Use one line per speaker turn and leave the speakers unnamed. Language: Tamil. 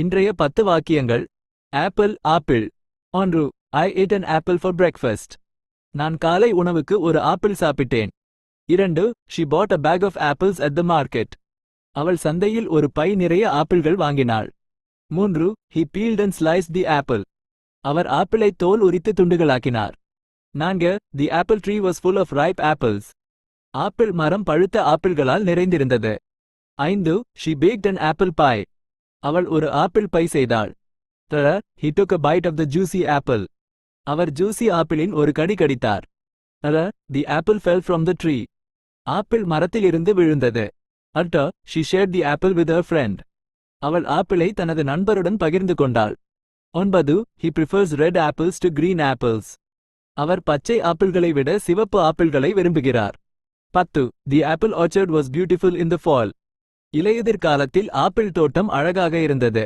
இன்றைய பத்து வாக்கியங்கள். Apple apple. ஒன்று I ate an apple for breakfast நான் காலை உணவுக்கு ஒரு ஆப்பிள் சாப்பிட்டேன். இரண்டு she bought a bag of apples at the market அவள் சந்தையில் ஒரு பை நிறைய ஆப்பிள்கள் வாங்கினாள். மூன்று he peeled and slice the apple அவர் ஆப்பிளை தோல் உரித்து துண்டுகளாக்கினார். நான்கு the apple tree was full of ripe apples apple மரம் பழுத்த ஆப்பிள்களால் நிறைந்திருந்தது. ஐந்து she baked an apple pie அவள் ஒரு ஆப்பிள் பை செய்தாள். தர took a bite of the juicy apple. Our juicy ஆப்பிளின் ஒரு கடி கடித்தார். தர the apple fell from the tree. Apple மரத்திலிருந்து விழுந்தது. அட்ட she share the apple with her friend. அவள் ஆப்பிளை தனது நண்பருடன் பகிர்ந்து கொண்டாள். ஒன்பது he prefers red apples to green apples. அவர் பச்சை ஆப்பிள்களை விட சிவப்பு ஆப்பிள்களை விரும்புகிறார். பத்து the apple orchard was beautiful in the fall. இலையுதிர்காலத்தில் apple தோட்டம் அழகாக இருந்தது.